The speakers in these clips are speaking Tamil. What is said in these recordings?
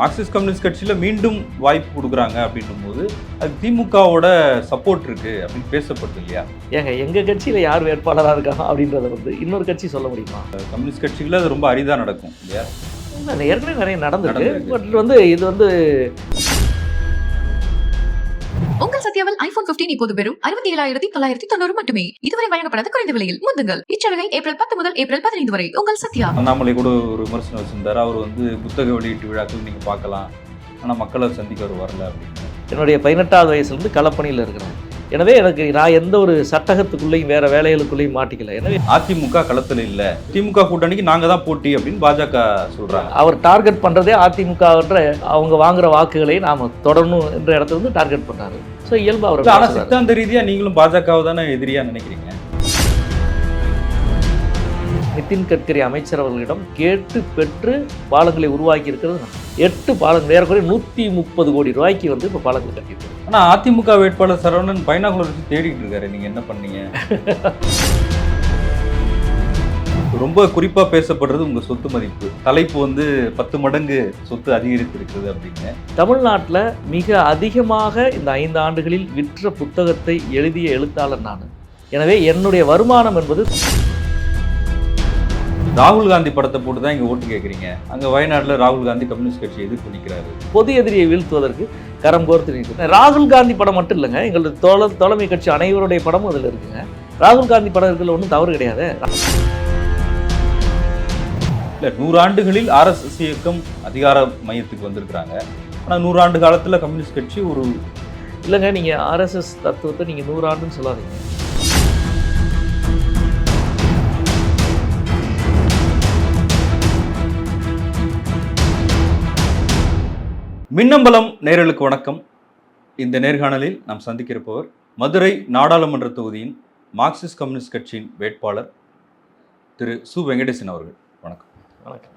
மார்க்சிஸ்ட் கம்யூனிஸ்ட் கட்சியில் மீண்டும் வாய்ப்பு கொடுக்குறாங்க அப்படின்னும் போது அது திமுகவோட சப்போர்ட் இருக்கு அப்படின்னு பேசப்படுது இல்லையா? ஏங்க எங்கள் கட்சியில் யார் வேட்பாளராக இருக்காங்க அப்படின்றத வந்து இன்னொரு கட்சி சொல்ல முடியுமா? கம்யூனிஸ்ட் கட்சிகளில் அது ரொம்ப அரிதாக நடக்கும் இல்லையா? இல்ல, ஏற்கனவே நிறைய நடந்திருக்கு. பட் வந்து இது வந்து ஐபோன் 15 இப்போது வெறும் அறுபத்தி ஏழாயிரத்தி தொள்ளாயிரத்தி தொண்ணூறு மட்டுமே. இதுவரை வழங்கப்படாத குறைந்த விலையில். முந்துங்கள். இச்சலுகை ஏப்ரல் பத்து முதல் ஏப்ரல் பதினைந்து வரை. உங்கள் சத்யா. அண்ணாமலை கூட ஒரு விமர்சனம் வச்சிருந்தாரு. அவர் வந்து புத்தக வெளியீட்டு விழாக்கள் நீங்கள் பார்க்கலாம். ஆனால் மக்களை சந்திக்க அவர் வரல அப்படின்னு. என்னுடைய பதினெட்டாவது வயசுலேருந்து களப்பணியில் இருக்கிறேன். எனவே எனக்கு நான் எந்த ஒரு சட்டகத்துக்குள்ளேயும் வேற வேலைகளுக்குள்ளேயும் மாட்டிக்கல. எனவே அதிமுக களத்தில் இல்லை. திமுக கூட்டணிக்கு நாங்கள் தான் போட்டி அப்படின்னு பாஜக சொல்கிறாங்க அவர் டார்கெட் பண்ணுறதே அதிமுகன்ற அவங்க வாங்குற வாக்குகளை நாம் தொடரணும் என்ற இடத்துல இருந்து டார்கெட் பண்ணாரு ஸோ இயல்பு அவர் ஆனால். சித்தாந்த ரீதியாக நீங்களும் பாஜகவை தானே எதிரியா நினைக்கிறீங்க? நிதின் கட்கரி அமைச்சர் அவர்களிடம் கேட்டு பெற்று பாலங்களை உருவாக்கி இருக்கிறது. எட்டு பாலங்கள் ஏறக்குறைய நூற்றி முப்பது கோடி ரூபாய்க்கு வந்து இப்போ பாலங்கள் கட்டியிருக்கோம் ஆனால் அதிமுக வேட்பாளர் சரவணன் பைனாகுலர் வச்சு தேடிட்டு இருக்காரு. நீங்கள் என்ன பண்ணீங்க? ரொம்ப குறிப்பாக பேசப்படுறது உங்கள் சொத்து மதிப்பு. தலைப்பு வந்து பத்து மடங்கு சொத்து அதிகரித்திருக்கிறது அப்படின்னு. தமிழ்நாட்டில் மிக அதிகமாக இந்த ஐந்து ஆண்டுகளில் விற்ற புத்தகத்தை எழுதிய எழுத்தாளர் நான். எனவே என்னுடைய வருமானம் என்பது ராகுல் காந்தி படத்தை போட்டு தான் இங்கே ஓட்டு கேட்குறீங்க அங்கே வயநாட்டில் ராகுல் காந்தி கம்யூனிஸ்ட் கட்சி எதிர்ப்பு நிற்கிறாரு பொது எதிரியை வீழ்த்துவதற்கு கரம் கோர்த்து நிற்கிறது. ராகுல் காந்தி படம் மட்டும் இல்லைங்க எங்களது தோழ தோழமை கட்சி அனைவருடைய படமும் அதில் இருக்குங்க. ராகுல் காந்தி படம் இருக்கிறதுல ஒன்றும் தவறு கிடையாது. இல்லை நூறாண்டுகளில் ஆர்எஸ்எஸ் இயக்கம் அதிகார மையத்துக்கு வந்திருக்கிறாங்க. ஆனால் நூறாண்டு காலத்தில் கம்யூனிஸ்ட் கட்சி ஒரு இல்லைங்க நீங்கள் ஆர்எஸ்எஸ் தத்துவத்தை நீங்கள் நூறாண்டுன்னு சொல்லாதீங்க. மின்னம்பலம் நேரலுக்கு வணக்கம். இந்த நேர்காணலில் நாம் சந்திக்கிறப்பவர் மதுரை நாடாளுமன்ற தொகுதியின் மார்க்சிஸ்ட் கம்யூனிஸ்ட் கட்சியின் வேட்பாளர் திரு சு. வெங்கடேசன் அவர்கள். வணக்கம். வணக்கம்.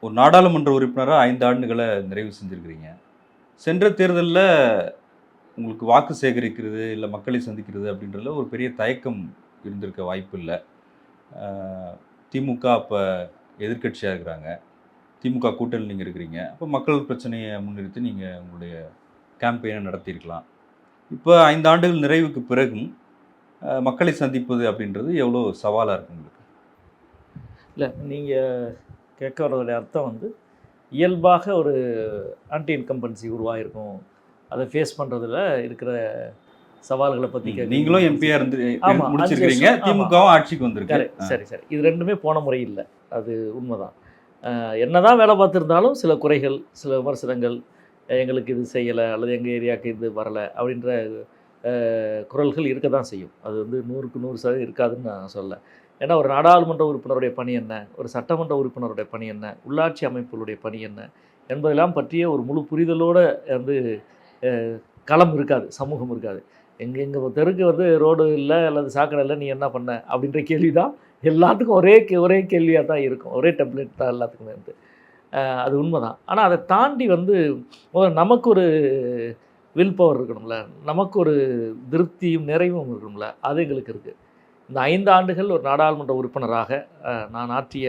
ஒரு நாடாளுமன்ற உறுப்பினராக ஐந்து ஆண்டுகளை நிறைவு செஞ்சுருக்கிறீங்க. சென்ற தேர்தலில் உங்களுக்கு வாக்கு சேகரிக்கிறது இல்லை மக்களை சந்திக்கிறது அப்படின்றதுல ஒரு பெரிய தயக்கம் இருந்திருக்க வாய்ப்பு இல்லை. திமுக அப்போ எதிர்க்கட்சியாக இருக்கிறாங்க. திமுக கூட்டணியில் நீங்கள் இருக்கிறீங்க. அப்போ மக்கள் பிரச்சனையை முன்னிறுத்தி நீங்கள் உங்களுடைய கேம்பெயினை நடத்தியிருக்கலாம். இப்போ ஐந்து ஆண்டுகள் நிறைவுக்கு பிறகும் மக்களை சந்திப்பது அப்படின்றது எவ்வளோ சவாலாக இருக்கு உங்களுக்கு? இல்லை நீங்கள் கேட்க வர்றதுடைய அர்த்தம் வந்து இயல்பாக ஒரு ஆன்டி இன்கம்பன்சி உருவாகிருக்கும் அதை ஃபேஸ் பண்ணுறதுல இருக்கிற சவால்களை பற்றி நீங்களும் எம்பியா இருந்து முடிச்சிருக்கிறீங்க. திமுகவும் ஆட்சிக்கு வந்திருக்கு. சரி சரி. இது ரெண்டுமே போன முறை இல்லை. அது உண்மைதான். என்னதான் வேலை பார்த்துருந்தாலும் சில குறைகள் சில விமர்சனங்கள் எங்களுக்கு இது செய்யலை அல்லது எங்கள் ஏரியாவுக்கு இது வரலை அப்படின்ற குரல்கள் இருக்க தான் செய்யும். அது வந்து நூறுக்கு நூறு சதவீதம் இருக்காதுன்னு நான் சொல்ல. ஏன்னா ஒரு நாடாளுமன்ற உறுப்பினருடைய பணி என்ன? ஒரு சட்டமன்ற உறுப்பினருடைய பணி என்ன? உள்ளாட்சி அமைப்புகளுடைய பணி என்ன? என்பதெல்லாம் பற்றிய ஒரு முழு புரிதலோடு வந்து களம் இருக்காது சமூகம் இருக்காது. எங்கே எங்கள் தெருக்கு வந்து ரோடு இல்லை அல்லது சாக்கடை இல்லை நீ என்ன பண்ண? அப்படின்ற கேள்வி தான் எல்லாத்துக்கும் ஒரே கே- ஒரே கேள்வியாக தான் இருக்கும். ஒரே டெம்ப்ளேட் தான் எல்லாத்துக்குமே வந்து. அது அது உண்மைதான். ஆனால் அதை தாண்டி வந்து நமக்கு ஒரு வில் பவர் இருக்கணும்ல. நமக்கு ஒரு திருப்தியும் நிறைவும் இருக்கணும்ல. அது எங்களுக்கு இருக்குது இந்த ஐந்து ஆண்டுகள் ஒரு நாடாளுமன்ற உறுப்பினராக நான் ஆற்றிய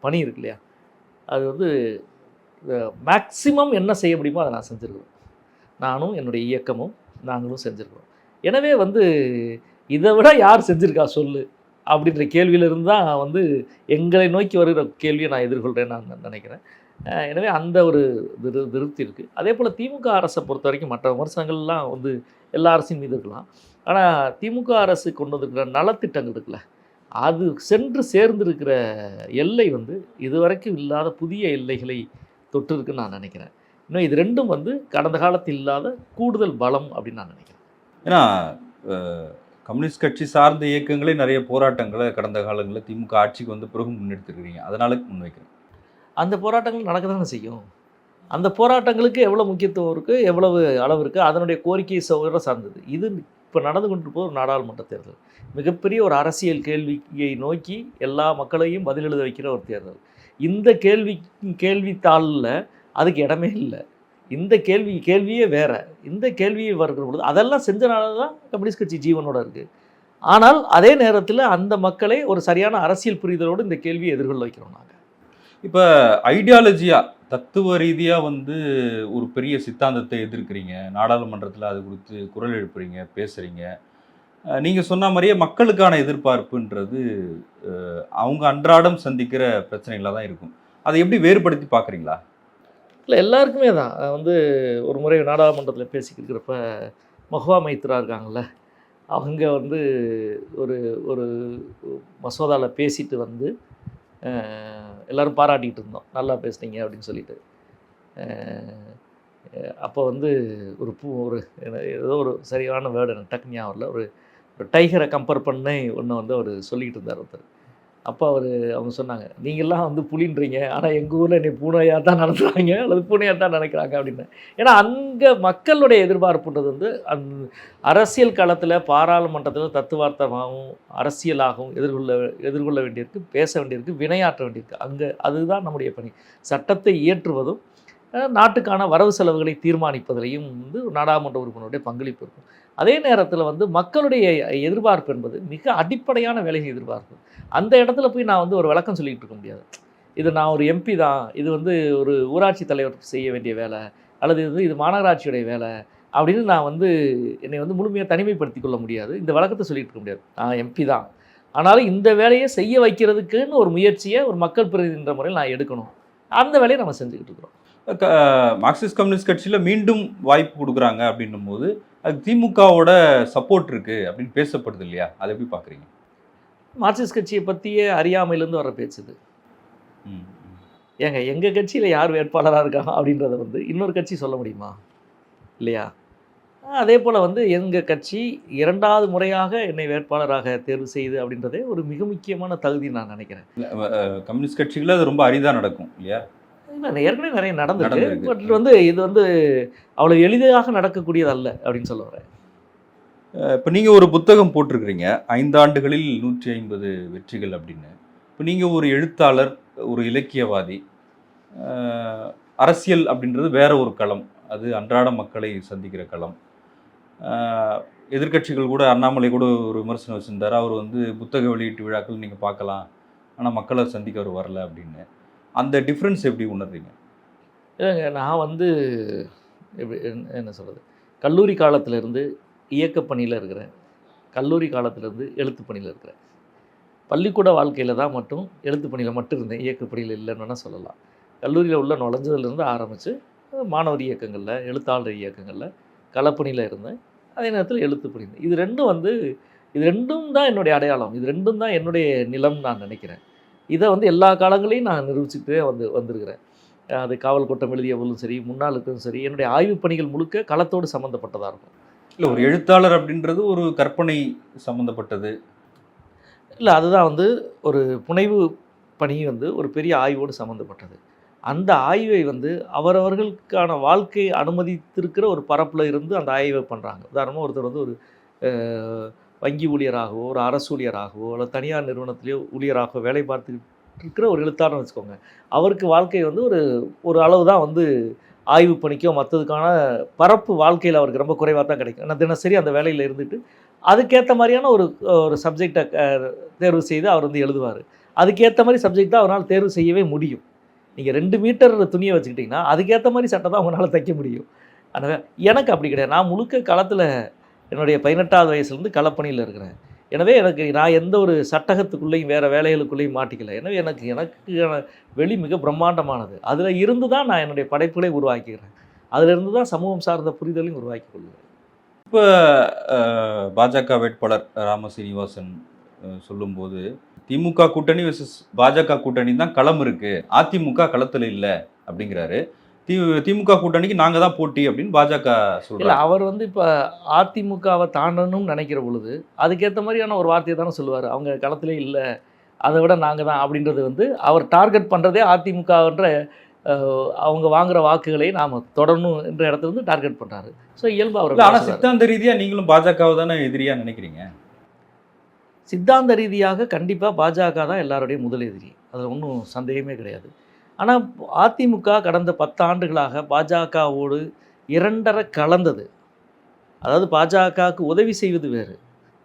பணி இருக்கு இல்லையா? அது வந்து மேக்சிமம் என்ன செய்ய முடியுமோ அதை நான் செஞ்சுருக்கிறோம் நானும் என்னுடைய இயக்கமும் நாங்களும் செஞ்சுருக்கிறோம் எனவே வந்து இதை விட யார் செஞ்சுருக்கா சொல்லு. அப்படின்ற கேள்வியிலிருந்து தான் வந்து எங்களை நோக்கி வருகிற கேள்வியை நான் எதிர்கொள்கிறேன்னு நான் நினைக்கிறேன். எனவே அந்த ஒரு திரு திருப்தி இருக்குது அதே போல் திமுக அரசை பொறுத்த வரைக்கும் மற்ற விமர்சனங்கள்லாம் வந்து எல்லா அரசின் மீது இருக்கலாம். ஆனால் திமுக அரசு கொண்டு வந்திருக்கிற நலத்திட்டங்கள் இருக்குல்ல அது சென்று சேர்ந்திருக்கிற எல்லை வந்து இதுவரைக்கும் இல்லாத புதிய எல்லைகளை தொட்டிருக்குன்னு நான் நினைக்கிறேன். இன்னும் இது ரெண்டும் வந்து கடந்த காலத்தில் இல்லாத கூடுதல் பலம் அப்படின்னு நான் நினைக்கிறேன். ஏன்னா கம்யூனிஸ்ட் கட்சி சார்ந்த இயக்கங்களே நிறைய போராட்டங்களை கடந்த காலங்களில் திமுக ஆட்சிக்கு வந்து பிறகு முன்னெடுத்துருக்கிறீங்க. அதனால முன்வைக்கிறேன். அந்த போராட்டங்கள் நடக்க தானே செய்யும். அந்த போராட்டங்களுக்கு எவ்வளோ முக்கியத்துவம் இருக்குது எவ்வளவு அளவு இருக்குது அதனுடைய கோரிக்கை சௌகரம் சார்ந்தது. இது இப்போ நடந்து கொண்டிருப்பது ஒரு நாடாளுமன்ற தேர்தல். மிகப்பெரிய ஒரு அரசியல் கேள்வியை நோக்கி எல்லா மக்களையும் பதில் எழுத வைக்கிற ஒரு தேர்தல். இந்த கேள்வி கேள்வித்தாளில் அதுக்கு இடமே இல்லை. இந்த கேள்வி கேள்வியே வேற. இந்த கேள்வியை வருகிற பொழுது அதெல்லாம் செஞ்சனால தான் கம்யூனிஸ்ட் கட்சி ஜீவனோட இருக்குது ஆனால் அதே நேரத்தில் அந்த மக்களை ஒரு சரியான அரசியல் புரிதலோடு இந்த கேள்வியை எதிர்கொள்ள வைக்கிறோம் நாங்கள் இப்போ ஐடியாலஜியாக தத்துவ ரீதியாக வந்து ஒரு பெரிய சித்தாந்தத்தை எதிர்க்கிறீங்க. நாடாளுமன்றத்தில் அது குறித்து குரல் எழுப்புறீங்க பேசுகிறீங்க நீங்கள் சொன்ன மாதிரியே மக்களுக்கான எதிர்பார்ப்புன்றது அவங்க அன்றாடம் சந்திக்கிற பிரச்சனைகளாக தான் இருக்கும். அதை எப்படி வேறுபடுத்தி பார்க்குறீங்களா? இல்லை எல்லாருக்குமே தான். வந்து ஒரு முறை நாடாளுமன்றத்தில் பேசிக்கிறப்ப மஹுவா மைத்ரா இருக்காங்கல்ல அவங்க வந்து ஒரு ஒரு மசோதாவில் பேசிட்டு வந்து எல்லோரும் எல்லாரும் பாராட்டிகிட்டு இருந்தோம். நல்லா பேசுனீங்க அப்படின்னு சொல்லிட்டு. அப்போ வந்து ஒரு பூ ஒரு ஏதோ ஒரு சரியான வேர்டு எனக்கு டக்குன்னு ஞாபகம் ஒரு ஒரு டைகரை கம்பேர் பண்ணி ஒன்று வந்து அவர் சொல்லிக்கிட்டு இருந்தார் ஒருத்தர். அப்போ அவர் அவங்க சொன்னாங்க நீங்கள்லாம் வந்து புலின்றீங்க. ஆனால் எங்கள் ஊரில் என்னை பூனையாக தான் நடத்துகிறாங்க அல்லது பூனையாக தான் நினைக்கிறாங்க அப்படின்னு. ஏன்னா அங்கே மக்களுடைய எதிர்பார்ப்புன்றது வந்து அந் அரசியல் களத்தில் பாராளுமன்றத்தில் தத்துவார்த்தமாகவும் அரசியலாகவும் எதிர்கொள்ள எதிர்கொள்ள வேண்டியிருக்கு பேச வேண்டியிருக்கு வினையாற்ற வேண்டியிருக்கு. அங்கே அதுதான் நம்முடைய பணி. சட்டத்தை இயற்றுவதும் நாட்டுக்கான வரவு செலவுகளை தீர்மானிப்பதிலையும் வந்து நாடாளுமன்ற உறுப்பினருடைய பங்களிப்பு இருக்கும். அதே நேரத்தில் வந்து மக்களுடைய எதிர்பார்ப்பு என்பது மிக அடிப்படையான வேலையை எதிர்பார்ப்பு. அந்த இடத்துல போய் நான் வந்து ஒரு விளக்கம் சொல்லிக்கிட்டு இருக்க முடியாது. இது நான் ஒரு எம்பி தான். இது வந்து ஒரு ஊராட்சி தலைவர் செய்ய வேண்டிய வேலை அல்லது இது இது மாநகராட்சியுடைய வேலை அப்படின்னு நான் வந்து என்னை வந்து முழுமையாக தனிமைப்படுத்தி கொள்ள முடியாது. இந்த வழக்கத்தை சொல்லிட்டு இருக்க முடியாது. நான் எம்பி தான். ஆனாலும் இந்த வேலையை செய்ய வைக்கிறதுக்குன்னு ஒரு முயற்சியை ஒரு மக்கள் பிரதிநிதின்ற முறையில் நான் எடுக்கணும். அந்த வேலையை நம்ம செஞ்சுக்கிட்டு இருக்கிறோம். மார்க்சிஸ்ட் கம்யூனிஸ்ட் கட்சியில் மீண்டும் வாய்ப்பு கொடுக்குறாங்க அப்படின்னும் போது அது திமுகவோட சப்போர்ட் இருக்கு அப்படின்னு பேசப்படுது இல்லையா? அதை எப்படி பார்க்குறீங்க? மார்க்சிஸ்ட் கட்சியை பற்றியே அறியாமையிலேருந்து வர பேச்சு இது. ஏங்க எங்கள் கட்சியில் யார் வேட்பாளராக இருக்காங்க அப்படின்றத வந்து இன்னொரு கட்சி சொல்ல முடியுமா? இல்லையா? அதே போல் வந்து எங்கள் கட்சி இரண்டாவது முறையாக என்னை வேட்பாளராக தேர்வு செய்து அப்படின்றதே ஒரு மிக முக்கியமான தகுதி நான் நினைக்கிறேன். கம்யூனிஸ்ட் கட்சிகளில் அது ரொம்ப அரிதாக நடக்கும் இல்லையா? இல்லை ஏற்கனவே நிறைய நடந்திருக்கு. பட் வந்து இது வந்து அவ்வளோ எளிதாக நடக்கக்கூடியது அல்ல அப்படின்னு சொல்ல வரேன். இப்போ நீங்கள் ஒரு புத்தகம் போட்டிருக்கிறீங்க. ஐந்தாண்டுகளில் நூற்றி ஐம்பது வெற்றிகள் அப்படின்னு. இப்போ நீங்கள் ஒரு எழுத்தாளர் ஒரு இலக்கியவாதி அரசியல் அப்படின்றது வேற ஒரு களம். அது அன்றாட மக்களை சந்திக்கிற களம். அஹ், எதிர்க்கட்சிகள் கூட அண்ணாமலை கூட ஒரு விமர்சனம் வச்சுருந்தார். அவர் வந்து புத்தக வெளியீட்டு விழாக்கள் நீங்கள் பார்க்கலாம். ஆனால் மக்களை சந்திக்க அவர் வரல அப்படின்னு. அந்த டிஃப்ரென்ஸ் எப்படி உணர்றீங்க? இல்லைங்க நான் வந்து எப்படி என்ன- என்ன சொல்கிறது கல்லூரி காலத்திலேருந்து இயக்க பணியில் இருக்கிறேன். கல்லூரி காலத்திலேருந்து எழுத்து பணியில் இருக்கிறேன். பள்ளிக்கூட வாழ்க்கையில் தான் மட்டும் எழுத்து பணியில் மட்டும் இருந்தேன். இயக்கப் பணியில் இல்லைன்னு சொல்லலாம். கல்லூரியில் உள்ள நுழைஞ்சதுலேருந்து ஆரம்பித்து மாணவர் இயக்கங்களில் எழுத்தாளர் இயக்கங்களில் களப்பணியில் இருந்தேன். அதே நேரத்தில் எழுத்து பணி. இது ரெண்டும் வந்து இது ரெண்டும் தான் என்னுடைய அடையாளம். இது ரெண்டும் தான் என்னுடைய நிலம் நான் நினைக்கிறேன். இதை வந்து எல்லா காலங்களையும் நான் நிரூபிச்சுட்டே வந்து வந்திருக்கிறேன். அது காவல் கோட்டம் எழுதிய போதும் சரி முன்னாளுக்கும் சரி என்னுடைய ஆய்வுப் பணிகள் முழுக்க களத்தோடு சம்மந்தப்பட்டதாக இருக்கும். இல்லை ஒரு எழுத்தாளர் அப்படின்றது ஒரு கற்பனை சம்மந்தப்பட்டது இல்லை அதுதான் வந்து ஒரு புனைவு பணி வந்து ஒரு பெரிய ஆய்வோடு சம்மந்தப்பட்டது அந்த ஆய்வை வந்து அவரவர்களுக்கான வாழ்க்கை அனுமதித்திருக்கிற ஒரு பரப்பில் இருந்து அந்த ஆய்வை பண்ணுறாங்க உதாரணமாக ஒருத்தர் வந்து ஒரு வங்கி ஊழியராகவோ ஒரு அரசு ஊழியராகவோ அல்லது தனியார் நிறுவனத்திலேயோ ஊழியராகவோ வேலை பார்த்துக்கிட்டு இருக்கிற ஒரு எழுத்தாளர்னு வச்சுக்கோங்க. அவருக்கு வாழ்க்கை வந்து ஒரு ஒரு அளவு தான் வந்து ஆய்வு பணிக்கோ மற்றதுக்கான பரப்பு வாழ்க்கையில் அவருக்கு ரொம்ப குறைவாக தான் கிடைக்கும். ஆனால் தினசரி அந்த வேலையில் இருந்துட்டு அதுக்கேற்ற மாதிரியான ஒரு ஒரு சப்ஜெக்டை தேர்வு செய்து அவர் வந்து எழுதுவார். அதுக்கேற்ற மாதிரி சப்ஜெக்ட் தான் அவரால் தேர்வு செய்யவே முடியும். நீங்கள் ரெண்டு மீட்டர் துணியை வச்சுக்கிட்டிங்கன்னா அதுக்கேற்ற மாதிரி சட்டை தான் உங்களால் தைக்க முடியும். ஆனால் எனக்கு அப்படி கிடையாது. நான் முழுக்க களத்தில் என்னுடைய பதினெட்டாவது வயசுலேருந்து களப்பணியில் இருக்கிறேன். எனவே எனக்கு நான் எந்த ஒரு சட்டகத்துக்குள்ளேயும் வேறு வேலைகளுக்குள்ளேயும் மாட்டிக்கல. எனவே எனக்கு எனக்கு வெளி மிக பிரம்மாண்டமானது. அதில் இருந்து தான் நான் என்னுடைய படைப்புகளை உருவாக்கிக்கிறேன். அதிலிருந்து தான் சமூகம் சார்ந்த புரிதலையும் உருவாக்கி கொள்கிறேன். இப்போ பாஜக வேட்பாளர் ராம சீனிவாசன் சொல்லும்போது திமுக கூட்டணி விசஸ் பாஜக கூட்டணி தான் களம் இருக்குது அதிமுக களத்தில் இல்லை அப்படிங்கிறாரு. தி திமுக கூட்டணிக்கு நாங்கள் தான் போட்டி அப்படின்னு பாஜக சொல்றாங்க அவர் வந்து இப்போ அதிமுகவை தாண்டணும்னு நினைக்கிற பொழுது அதுக்கேற்ற மாதிரியான ஒரு வார்த்தையை தானே சொல்லுவார். அவங்க களத்திலே இல்லை அதை விட நாங்கள் தான் அப்படின்றது வந்து அவர் டார்கெட் பண்ணுறதே அதிமுகன்ற அவங்க வாங்குற வாக்குகளை நாம் தொடரணும் என்ற இடத்துல இருந்து டார்கெட் பண்ணுறாரு ஸோ இயல்பு அவர் ஆனால். சித்தாந்த ரீதியா நீங்களும் பாஜகவை தானே எதிரியா நினைக்கிறீங்க? சித்தாந்த ரீதியாக கண்டிப்பாக பாஜக தான் எல்லாருடைய முதல் எதிரி. அதில் ஒன்றும் சந்தேகமே கிடையாது. ஆனால் அதிமுக கடந்த பத்தாண்டுகளாக பாஜகவோடு இரண்டரை கலந்தது. அதாவது பாஜகவுக்கு உதவி செய்வது வேறு.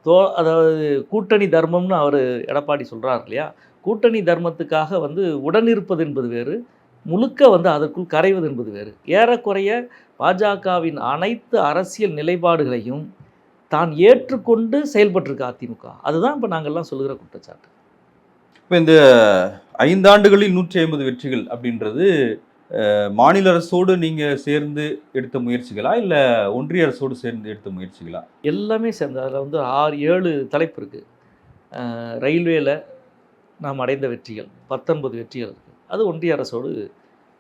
தோ அதாவது கூட்டணி தர்மம்னு அவர் எடப்பாடி சொல்கிறார் இல்லையா? கூட்டணி தர்மத்துக்காக வந்து உடனிருப்பது என்பது வேறு முழுக்க வந்து அதற்குள் கரைவது என்பது வேறு. ஏறக்குறைய பாஜகவின் அனைத்து அரசியல் நிலைப்பாடுகளையும் தான் ஏற்றுக்கொண்டு செயல்பட்டிருக்க அதிமுக. அதுதான் இப்போ நாங்கள்லாம் சொல்லுகிற குற்றச்சாட்டு. இப்போ இந்த ஐந்தாண்டுகளில் நூற்றி ஐம்பது வெற்றிகள் அப்படின்றது மாநில அரசோடு நீங்கள் சேர்ந்து எடுத்த முயற்சிகளா இல்லை ஒன்றிய அரசோடு சேர்ந்து எடுத்த முயற்சிகளா? எல்லாமே சேர்ந்து. அதில் வந்து ஆறு ஏழு தலைப்பு இருக்குது ரயில்வேல நாம் அடைந்த வெற்றிகள் பத்தொன்பது வெற்றிகள் இருக்குது அது ஒன்றிய அரசோடு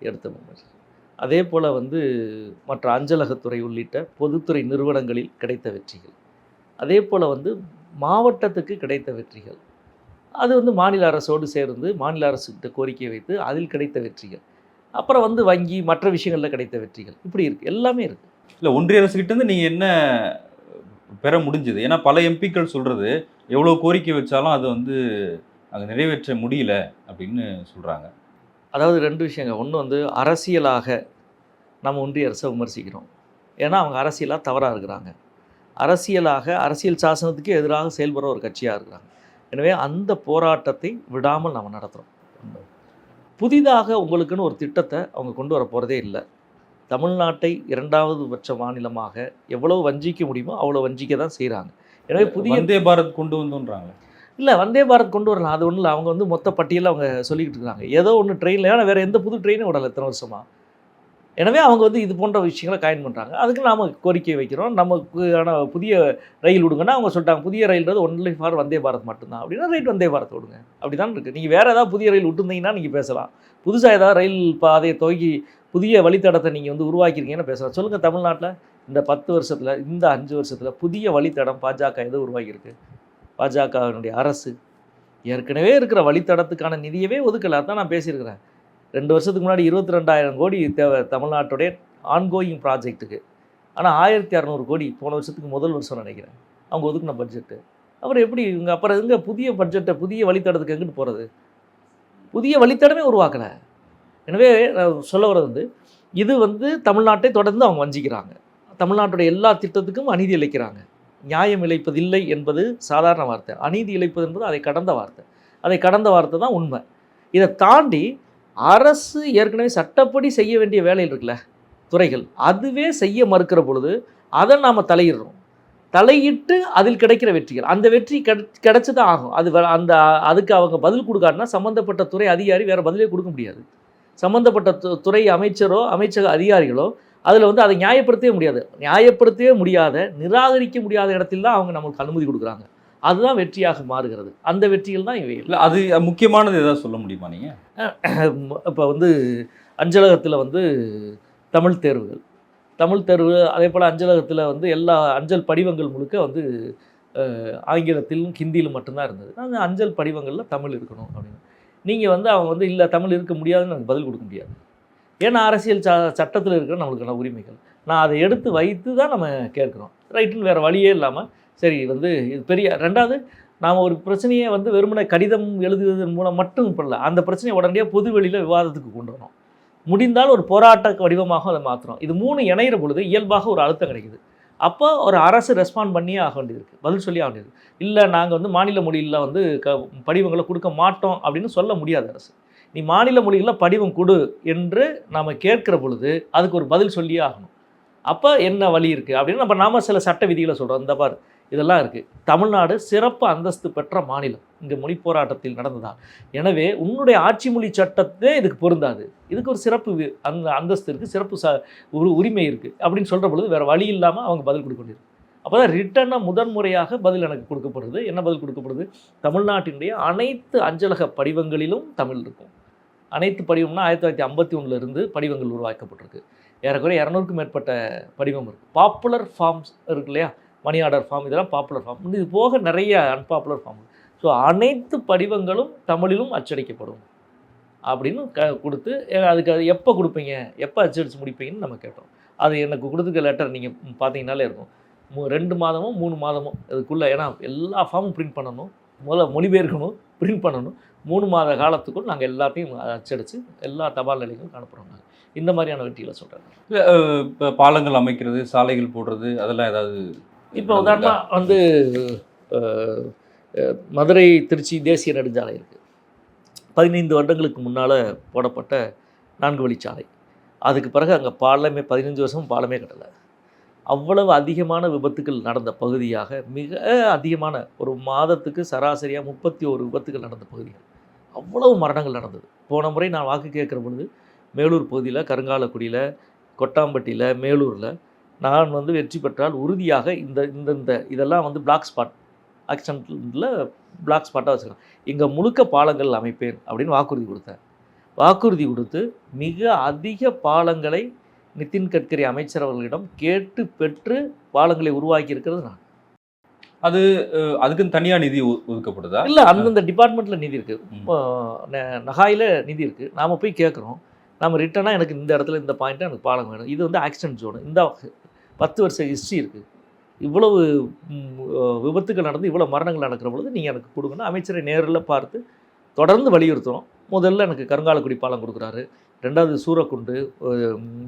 எடுத்த முயற்சி. அதே போல் வந்து மற்ற அஞ்சலகத்துறை உள்ளிட்ட பொதுத்துறை நிறுவனங்களில் கிடைத்த வெற்றிகள். அதே போல் வந்து மாவட்டத்துக்கு கிடைத்த வெற்றிகள். அது வந்து மாநில அரசோடு சேர்ந்து மாநில அரசுக்கிட்ட கோரிக்கை வைத்து அதில் கிடைத்த வெற்றிகள். அப்புறம் வந்து வங்கி மற்ற விஷயங்களில் கிடைத்த வெற்றிகள். இப்படி இருக்குது எல்லாமே இருக்குது இல்ல ஒன்றிய அரசு கிட்ட இருந்து நீங்க என்ன பெற முடிஞ்சது? ஏன்னா பல எம்பிக்கள் சொல்றது எவ்வளவு கோரிக்கை வச்சாலும் அது வந்து அங்க நிறைவேற்ற முடியல அப்படின்னு சொல்றாங்க. அதாவது ரெண்டு விஷயங்க. ஒன்று வந்து அரசியலாக நம்ம ஒன்றிய அரசை விமர்சிக்கிறோம். ஏன்னா அவங்க அரசியலாக தவறாக இருக்கிறாங்க. அரசியலாக அரசியல் சாசனத்துக்கு எதிராக செயல்படுற ஒரு கட்சியாக இருக்கிறாங்க. எனவே அந்த போராட்டத்தை விடாமல் நம்ம நடத்துகிறோம் புதிதாக உங்களுக்குன்னு ஒரு திட்டத்தை அவங்க கொண்டு வர போகிறதே இல்லை. தமிழ்நாட்டை இரண்டாவது பட்ச மாநிலமாக எவ்வளவு வஞ்சிக்க முடியுமோ அவ்வளோ வஞ்சிக்க தான் செய்கிறாங்க எனவே புதிய வந்தே பாரத் கொண்டு வந்தோன்றாங்க. இல்லை வந்தே பாரத் கொண்டு வரலாம். அது ஒன்றும் இல்லை. அவங்க வந்து மொத்த பட்டியலில் அவங்க சொல்லிக்கிட்டு இருக்காங்க. ஏதோ ஒன்று ட்ரெயினில் ஏன்னா வேறு எந்த புது ட்ரெயினும் விடலை இத்தனை வருஷமா? எனவே அவங்க வந்து இது போன்ற விஷயங்களை காயின் பண்ணுறாங்க அதுக்கு நாம் கோரிக்கை வைக்கிறோம். நமக்கான புதிய ரயில் விடுங்கன்னா அவங்க சொல்லிட்டாங்க புதிய ரயில்ன்றது ஒன்லி ஃபார் வந்தே பாரத் மட்டும்தான். அப்படின்னா ரைட் வந்தே பாரத் விடுங்க. அப்படி தான் இருக்குது நீங்கள் வேறு ஏதாவது புதிய ரயில் விட்டுருந்தீங்கன்னா நீங்கள் பேசலாம். புதுசாக ஏதாவது ரயில் பாதையை துவக்கி புதிய வழித்தடத்தை நீங்கள் வந்து உருவாக்கியிருக்கீங்கன்னு பேசலாம். சொல்லுங்கள் தமிழ்நாட்டில் இந்த பத்து வருஷத்தில் இந்த அஞ்சு வருஷத்தில் புதிய வழித்தடம் பாஜக எது உருவாக்கியிருக்கு? பாஜகவினுடைய அரசு ஏற்கனவே இருக்கிற வழித்தடத்துக்கான நிதியவே ஒதுக்கல. தான் நான் பேசியிருக்கிறேன். ரெண்டு வருஷத்துக்கு முன்னாடி இருபத்தி ரெண்டாயிரம் கோடி தேவை தமிழ்நாட்டுடைய ஆன்கோயிங் ப்ராஜெக்ட்டுக்கு ஆனால் ஆயிரத்தி அறநூறு கோடி போன வருஷத்துக்கு முதல் வருஷம் நினைக்கிறேன். அவங்க ஒதுக்கின பட்ஜெட்டு அப்புறம் எப்படி இவங்க அப்புறம் எங்கே புதிய பட்ஜெட்டை புதிய வழித்தடத்துக்கு எங்கிட்டு போகிறது புதிய வழித்தடமே உருவாக்கலை. எனவே நான் சொல்ல வர்றது வந்து இது வந்து தமிழ்நாட்டை தொடர்ந்து அவங்க வஞ்சிக்கிறாங்க. தமிழ்நாட்டுடைய எல்லா திட்டத்துக்கும் அநீதி இழைக்கிறாங்க. நியாயம் இழைப்பதில்லை என்பது சாதாரண வார்த்தை. அநீதி இழைப்பது என்பது அதை கடந்த வார்த்தை. அதை கடந்த வார்த்தை தான் உண்மை. இதை தாண்டி அரசு ஏற்கனவே சட்டப்படி செய்ய வேண்டிய வேலை இருக்குல்ல துறைகள். அதுவே செய்ய மறுக்கிற பொழுது அதை நாம் தலையிடுறோம். தலையிட்டு அதில் கிடைக்கிற வெற்றிகள். அந்த வெற்றி கிடை கிடைச்சி தான் ஆகும். அது வ- அந்த அதுக்கு அவங்க பதில் கொடுக்காட்டினா சம்மந்தப்பட்ட துறை அதிகாரி வேறு பதிலே கொடுக்க முடியாது. சம்மந்தப்பட்ட து- துறை அமைச்சரோ அமைச்சக அதிகாரிகளோ அதில் வந்து அதை நியாயப்படுத்தவே முடியாது. நியாயப்படுத்தவே முடியாத நிராகரிக்க முடியாத இடத்தில் தான் அவங்க நம்மளுக்கு அனுமதி கொடுக்குறாங்க. அதுதான் வெற்றியாக மாறுகிறது. அந்த வெற்றிகள் தான் இவை இல்ல அது முக்கியமானது ஏதாவது சொல்ல முடியுமா நீங்க? இப்போ வந்து அஞ்சலகத்தில் வந்து தமிழ் தேர்வுகள். தமிழ் தேர்வு அதே போல் அஞ்சலகத்தில் வந்து எல்லா அஞ்சல் படிவங்கள் முழுக்க வந்து ஆங்கிலத்திலும் ஹிந்தியிலும் மட்டும்தான் இருந்தது. அந்த அஞ்சல் படிவங்களில் தமிழ் இருக்கணும் அப்படின்னு. நீங்கள் வந்து அவங்க வந்து இல்லை தமிழ் இருக்க முடியாதுன்னு எனக்கு பதில் கொடுக்க முடியாது. ஏன்னா அரசியல் ச சட்டத்தில் இருக்கிற நம்மளுக்கான உரிமைகள். நான் அதை எடுத்து வைத்து தான் நம்ம கேட்குறோம். ரைட்டுன்னு வேறு வழியே இல்லாமல் சரி வந்து இது பெரிய ரெண்டாவது நாம் ஒரு பிரச்சனையை வந்து வெறுமனை கடிதம் எழுதுவதன் மூலம் மட்டும் பண்ணல அந்த பிரச்சனையை உடனடியாக பொது வெளியில் விவாதத்துக்கு கொண்டு வரணும். முடிந்தால் ஒரு போராட்ட வடிவமாக அதை மாற்றுறோம் இது மூணு இணையிற பொழுது இயல்பாக ஒரு அழுத்தம் கிடைக்குது. அப்போ ஒரு அரசு ரெஸ்பாண்ட் பண்ணியே ஆக வேண்டியது இருக்குது பதில் சொல்லி ஆக வேண்டியது இல்லை நாங்கள் வந்து மாநில மொழியில் வந்து க படிவங்களை கொடுக்க மாட்டோம் அப்படின்னு சொல்ல முடியாது அரசு. நீ மாநில மொழிகளில் படிவம் கொடு என்று நாம் கேட்குற பொழுது அதுக்கு ஒரு பதில் சொல்லியே ஆகணும். அப்போ என்ன வழி இருக்குது அப்படின்னு நம்ம நாம சில சட்ட விதிகளை சொல்கிறோம் இந்த பார் இதெல்லாம் இருக்குது தமிழ்நாடு சிறப்பு அந்தஸ்து பெற்ற மாநிலம். இங்கே மொழி போராட்டத்தில் நடந்ததா? எனவே உன்னுடைய ஆட்சி மொழி சட்டத்தே இதுக்கு பொருந்தாது. இதுக்கு ஒரு சிறப்பு அந்த அந்தஸ்து இருக்குது சிறப்பு ச ஒரு உரிமை இருக்குது அப்படின்னு சொல்கிற பொழுது வேறு வழி இல்லாமல் அவங்க பதில் கொடுக்க அப்போ தான் ரிட்டனாக முதன்முறையாக பதில் எனக்கு கொடுக்கப்படுது. என்ன பதில் கொடுக்கப்படுது? தமிழ்நாட்டினுடைய அனைத்து அஞ்சலக படிவங்களிலும் தமிழ் இருக்கும். அனைத்து படிவம்னா ஆயிரத்தி தொள்ளாயிரத்தி ஐம்பத்தி ஒன்றுலேருந்து படிவங்கள் உருவாக்கப்பட்டிருக்கு. ஏறக்குறைய இரநூறுக்கும் மேற்பட்ட படிவம் இருக்குது பாப்புலர் ஃபார்ம்ஸ் இருக்கு இல்லையா? மணி ஆர்டர் ஃபார்ம் இதெல்லாம் பாப்புலர் ஃபார்ம் இது போக நிறைய அன்பாப்புலர் ஃபார்ம் ஸோ அனைத்து படிவங்களும் தமிழிலும் அச்சடிக்கப்படும். அப்படின்னு க கொடுத்து அதுக்கு அது எப்போ கொடுப்பீங்க? எப்போ அச்சடித்து முடிப்பீங்கன்னு நம்ம கேட்டோம். அது எனக்கு கொடுத்துருக்க லெட்டர் நீங்கள் பார்த்தீங்கன்னாலே இருக்கும். மூ ரெண்டு மாதமோ மூணு மாதமோ அதுக்குள்ளே ஏன்னா எல்லா ஃபார்மும் பிரிண்ட் பண்ணணும். முதல்ல மொழிபெயர்க்கணும் பிரிண்ட் பண்ணணும். மூணு மாத காலத்துக்குள் நாங்கள் எல்லாத்தையும் அச்சடித்து எல்லா தபால் நிலையங்களும் அனுப்புகிறோம் நாங்கள் இந்த மாதிரியான வெட்டியில் சொல்கிறேன் இப்போ பாலங்கள் அமைக்கிறது சாலைகள் போடுறது அதெல்லாம் ஏதாவது இப்போ உதாரணமாக வந்து மதுரை திருச்சி தேசிய நெடுஞ்சாலை இருக்குது பதினைந்து வருடங்களுக்கு முன்னால் போடப்பட்ட நான்கு வழிச்சாலை அதுக்கு பிறகு அங்கே பாலமே பதினஞ்சு வருஷம் பாலமே கட்டலை. அவ்வளவு அதிகமான விபத்துகள் நடந்த பகுதியாக மிக அதிகமான ஒரு மாதத்துக்கு சராசரியாக முப்பத்தி ஒரு விபத்துகள் நடந்த பகுதிகள். அவ்வளவு மரணங்கள் நடந்தது. போன முறை நான் வாக்கு கேட்குற பொழுது மேலூர் பகுதியில் கருங்காலக்குடியில் கொட்டாம்பட்டியில் மேலூரில் நான் வந்து வெற்றி பெற்றால் உறுதியாக இந்த இந்த இந்த இதெல்லாம் வந்து பிளாக் ஸ்பாட் ஆக்சிடென்ட்டில் பிளாக் ஸ்பாட்டாக வச்சுருக்கேன் இங்கே முழுக்க பாலங்கள் அமைப்பேன் அப்படின்னு வாக்குறுதி கொடுத்தேன். வாக்குறுதி கொடுத்து மிக அதிக பாலங்களை நிதின் கட்கரி அமைச்சர் அவர்களிடம் கேட்டு பெற்று பாலங்களை உருவாக்கி இருக்கிறது நான் அஹ், அதுக்குன்னு தனியா நிதி ஒதுக்கப்படுதா? இல்லை அந்தந்த டிபார்ட்மெண்ட்டில் நிதி இருக்குது. நகாயில் நிதி இருக்குது நாம் போய் கேட்குறோம். நம்ம ரிட்டனாக எனக்கு இந்த இடத்துல இந்த பாயிண்ட்டாக எனக்கு பாலம் வேணும். இது வந்து ஆக்சிடென்ட் ஜோனு இந்த பத்து வருஷம் ஹிஸ்ட்ரி இருக்குது இவ்வளவு விபத்துகள் நடந்து இவ்வளோ மரணங்கள் நடக்கிற பொழுது நீங்கள் எனக்கு கொடுக்கணும் அமைச்சரை நேரில் பார்த்து தொடர்ந்து வலியுறுத்துறோம். முதல்ல எனக்கு கருங்காலக்குடி பாலம் கொடுக்குறாரு. ரெண்டாவது சூரக்குண்டு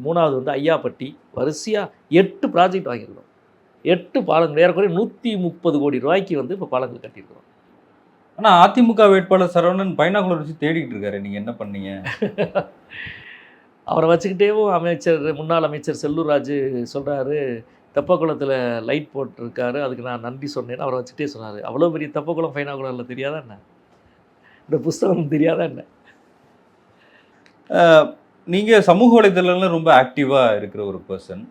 மூணாவது வந்து ஐயாப்பட்டி. வரிசையாக எட்டு ப்ராஜெக்ட் வாங்கியிருக்கோம் எட்டு பாலங்கள் ஏறக்குறைய நூற்றி முப்பது கோடி ரூபாய்க்கு வந்து இப்போ பாலங்கள் கட்டியிருக்கிறோம். ஆனா அதிமுக வேட்பாளர் சரவணன் பைனாகுலர் வச்சு தேடிட்டு இருக்காரு. நீங்க என்ன பண்ணீங்க? அவரை வச்சுக்கிட்டேவும் அமைச்சர் முன்னாள் அமைச்சர் செல்லூர் ராஜு சொல்கிறாரு தெப்பக்குளத்தில் லைட் போட்டிருக்காரு அதுக்கு நான் நன்றி சொன்னேன் அவரை வச்சுக்கிட்டே சொன்னார். அவ்வளோ பெரிய தெப்பக்குளம் ஃபைனாகுளரில் தெரியாதா என்ன? இந்த புஸ்தகம் தெரியாதா என்ன? நீங்க சமூக வலைதளங்கள்ல ரொம்ப ஆக்டிவா இருக்கிற ஒரு பர்சன்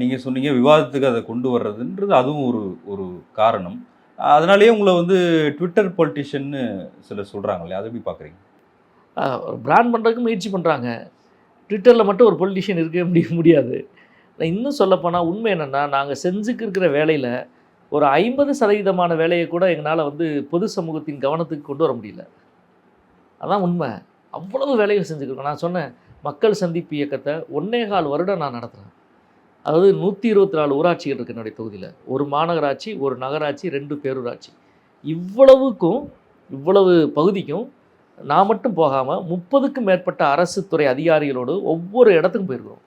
நீங்க சொன்னீங்க விவாதத்துக்கு அதை கொண்டு வர்றதுன்றது அதுவும் ஒரு ஒரு காரணம். அதனாலேயே உங்களை வந்து ட்விட்டர் பொலிட்டிஷியன்னு சிலர் இல்லையா? அதை எப்படி பாக்குறீங்க பிராண்ட் பண்ணுறதுக்கு முயற்சி பண்ணுறாங்க ட்விட்டரில் மட்டும் ஒரு பொலிட்டிஷியன் இருக்க முடிய முடியாது. நான் இன்னும் சொல்லப்போனால் உண்மை என்னென்னா நாங்கள் செஞ்சுக்கு இருக்கிற வேலையில் ஒரு ஐம்பது சதவீதமான வேலையை கூட எங்களால் வந்து பொது சமூகத்தின் கவனத்துக்கு கொண்டு வர முடியல. அதான் உண்மை. அவ்வளவு வேலைகள் செஞ்சுருக்கோம் நான் சொன்னேன் மக்கள் சந்திப்பு இயக்கத்தை ஒன்னே கால் வருடம் நான் நடத்துகிறேன் அதாவது நூற்றி இருபத்தி நாலு ஊராட்சிகள் இருக்குது என்னுடைய தொகுதியில். ஒரு மாநகராட்சி ஒரு நகராட்சி ரெண்டு பேரூராட்சி. இவ்வளவுக்கும் இவ்வளவு பகுதிக்கும் நான் மட்டும் போகாமல் முப்பதுக்கும் மேற்பட்ட அரசு துறை அதிகாரிகளோடு ஒவ்வொரு இடத்துக்கும் போயிருக்கிறோம்.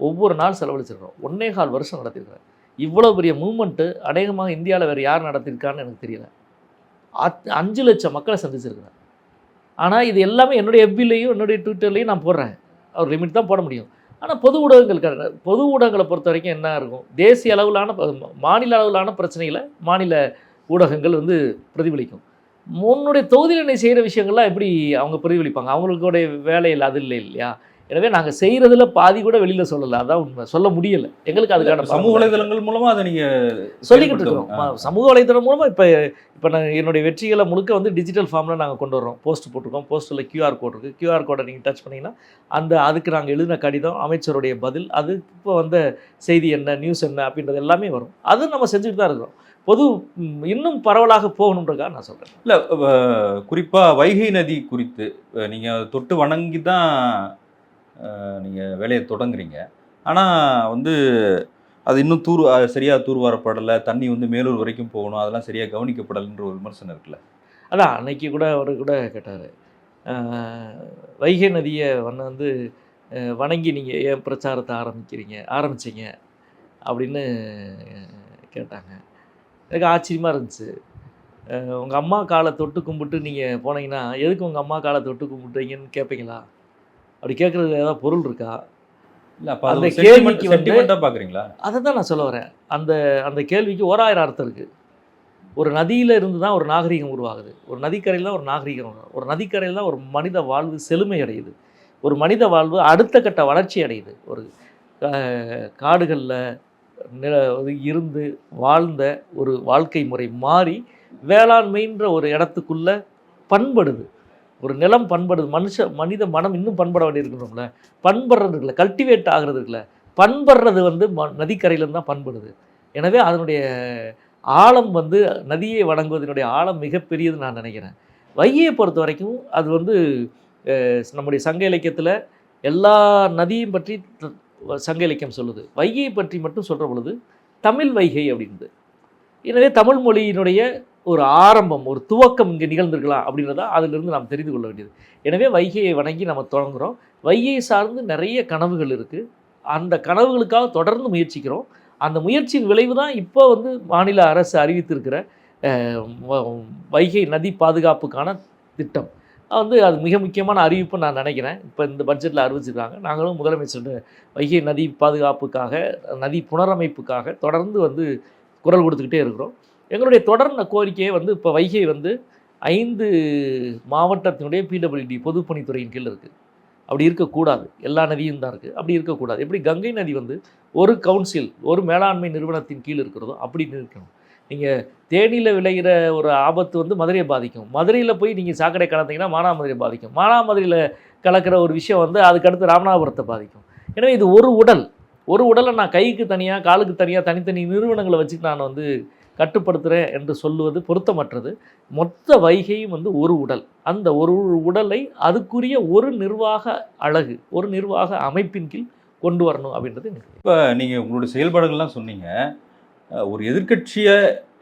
ஒவ்வொரு நாள் செலவழிச்சிருக்கிறோம். ஒன்னே கால் வருஷம் நடத்திருக்கிறேன். இவ்வளோ பெரிய மூமெண்ட்டு அநேகமாக இந்தியாவில் வேறு யார் நடத்திருக்கான்னு எனக்கு தெரியல. அத் அஞ்சு லட்சம் மக்களை சந்திச்சிருக்கிறேன். ஆனால் இது எல்லாமே என்னுடைய எஃபிலையும் என்னுடைய ட்விட்டர்லையும் நான் போடுறேன். அவர் லிமிட் தான் போட முடியும். ஆனால் பொது ஊடகங்களுக்கு பொது ஊடகங்களை பொறுத்த வரைக்கும் என்ன இருக்கும்? தேசிய அளவிலான மாநில அளவிலான பிரச்சனைகளை மாநில ஊடகங்கள் வந்து பிரதிபலிக்கும். உன்னுடைய தொகுதியில் நீ செய்கிற விஷயங்கள்லாம் எப்படி அவங்க பிரதிபலிப்பாங்க? அவங்களுடைய வேலையில் அது இல்லை இல்லையா? எனவே நாங்கள் செய்கிறதுல பாதி கூட வெளியில் சொல்லலை. அதான் உண்மை. சொல்ல முடியலை. எங்களுக்கு அதுக்கான சமூக வலைதளங்கள் மூலமா அதை நீங்க சொல்லிக்கிட்டு இருக்கிறோம். சமூக வலைதளம் மூலமாக இப்போ இப்போ நான் என்னுடைய வெற்றிகளை முழுக்க வந்து டிஜிட்டல் ஃபார்மில் நாங்கள் கொண்டு வரோம் போஸ்ட் போட்டிருக்கோம். போஸ்ட்டில் கியூஆர் கோட் இருக்குது கியூஆர் கோடை நீங்கள் டச் பண்ணிங்கன்னா அந்த அதுக்கு நாங்கள் எழுதின கடிதம் அமைச்சருடைய பதில் அது இப்போ வந்த செய்தி என்ன நியூஸ் என்ன அப்படின்றது எல்லாமே வரும். அது நம்ம செஞ்சுட்டு தான் இருக்கிறோம். பொது இன்னும் பரவலாக போகணுன்றக்காக நான் சொல்கிறேன் இல்ல அஹ், குறிப்பா வைகை நதி குறித்து அஹ், நீங்க தொட்டு வணங்கி தான் அஹ், நீங்க வேலையை தொடங்குறீங்க. ஆனா வந்து அது இன்னும் தூர் அஹ், சரியா தூர்வாரப்படலை தண்ணி வந்து மேலூர் வரைக்கும் போகணும் அதெல்லாம் சரியா கவனிக்கப்படலைன்ற ஒரு விமர்சனம் இருக்குல்ல? அதான் அன்னைக்கு கூட அவர் கூட கேட்டார். வைகை நதியை வந்து வணங்கி நீங்கள் ஏன் பிரச்சாரத்தை ஆரம்பிக்கிறீங்க ஆரம்பிச்சீங்க? அப்படின்னு கேட்டாங்க. எனக்கு ஆச்சரியமாக இருந்துச்சு. உங்கள் அம்மா காலை தொட்டு கும்பிட்டு நீங்கள் போனீங்கன்னா எதுக்கு உங்கள் அம்மா காலை தொட்டு கும்பிட்றீங்கன்னு கேட்பீங்களா அப்படி கேட்குறது ஏதாவது பொருள் இருக்கா? இல்ல அப்ப அந்த அது கேள்விக்கு வந்து- பாக்குறீங்களா? அதை தான் நான் சொல்ல வரேன். அந்த அந்த கேள்விக்கு ஓராயிரம் அர்த்தம் இருக்குது ஒரு நதியில் இருந்து தான் ஒரு நாகரிகம் உருவாகுது. ஒரு நதிக்கரையில் தான் ஒரு நாகரிகம் ஒரு நதிக்கரையில் தான் ஒரு மனித வாழ்வு செழுமை அடையுது. ஒரு மனித வாழ்வு அடுத்த கட்ட வளர்ச்சி அடையுது. ஒரு காடுகளில் நில இருந்து வாழ்ந்த ஒரு வாழ்க்கை முறை மாறி வேளாண்மைன்ற ஒரு இடத்துக்குள்ள பண்படுது. ஒரு நிலம் பண்படுது. மனுஷ மனித மனம் இன்னும் பண்பட வேண்டியிருக்கணும்ல பண்படுறது இல்லை கல்டிவேட் ஆகிறது இல்லை பண்படுறது வந்து ம நதிக்கரையிலேருந்து தான் பண்படுது. எனவே அதனுடைய ஆழம் வந்து நதியை வணங்குவதனுடைய ஆழம் மிகப்பெரியது நான் நினைக்கிறேன். வையை பொறுத்த வரைக்கும் அது வந்து நம்முடைய சங்க இலக்கியத்தில் எல்லா நதியும் பற்றி சங்க இலக்கியம் சொல்லுது. வைகையை பற்றி மட்டும் சொல்கிற பொழுது தமிழ் வைகை அப்படின்றது எனவே தமிழ் மொழியினுடைய ஒரு ஆரம்பம் ஒரு துவக்கம் இங்கே நிகழ்ந்திருக்கலாம் அப்படின்றதா அதிலிருந்து நாம் தெரிந்து கொள்ள வேண்டியது. எனவே வைகையை வணங்கி நம்ம தொடங்குகிறோம் வைகையை சார்ந்து நிறைய கனவுகள் இருக்குது அந்த கனவுகளுக்காக தொடர்ந்து முயற்சிக்கிறோம். அந்த முயற்சியின் விளைவு தான் இப்போ வந்து மாநில அரசு அறிவித்திருக்கிற வ- வைகை நதி பாதுகாப்புக்கான திட்டம். வந்து அது மிக முக்கியமான அறிவிப்பு நான் நினைக்கிறேன். இப்போ இந்த பட்ஜெட்டில் அறிவிச்சிருக்காங்க. நாங்களும் முதலமைச்சர் வைகை நதி பாதுகாப்புக்காக நதி புனரமைப்புக்காக தொடர்ந்து வந்து குரல் கொடுத்துக்கிட்டே இருக்கிறோம். எங்களுடைய தொடர்ந்த கோரிக்கையை வந்து இப்போ வைகை வந்து ஐந்து மாவட்டத்தினுடைய பிடபிள்யூடி பொதுப்பணித்துறையின் கீழ் இருக்குது அப்படி இருக்கக்கூடாது. எல்லா நதியும் தான் இருக்குது அப்படி இருக்கக்கூடாது. எப்படி கங்கை நதி வந்து ஒரு கவுன்சில் ஒரு மேலாண்மை நிறுவனத்தின் கீழ் இருக்கிறதோ அப்படி இருக்கணும். நீங்கள் தேனியில் விளைகிற ஒரு ஆபத்து வந்து மதுரையை பாதிக்கும். மதுரையில் போய் நீங்கள் சாக்கடை கலந்தீங்கன்னா மானாமதுரையை பாதிக்கும். மானாமதுரையில் கலக்கிற ஒரு விஷயம் வந்து அதுக்கடுத்து ராமநாதபுரத்தை பாதிக்கும். எனவே இது ஒரு உடல். ஒரு உடலை நான் கைக்கு தனியாக காலுக்கு தனியாக தனித்தனி நிறுவனங்களை வச்சு நான் வந்து கட்டுப்படுத்துகிறேன் என்று சொல்லுவது பொருத்தமற்றது. மொத்த வைகையும் வந்து ஒரு உடல். அந்த ஒரு உடலை அதுக்குரிய ஒரு நிர்வாக அழகு ஒரு நிர்வாக அமைப்பின் கீழ் கொண்டு வரணும் அப்படின்றது இப்போ நீங்கள் உங்களுடைய செயல்பாடுகள்லாம் சொன்னீங்க. ஒரு எதிர்க்கட்சியை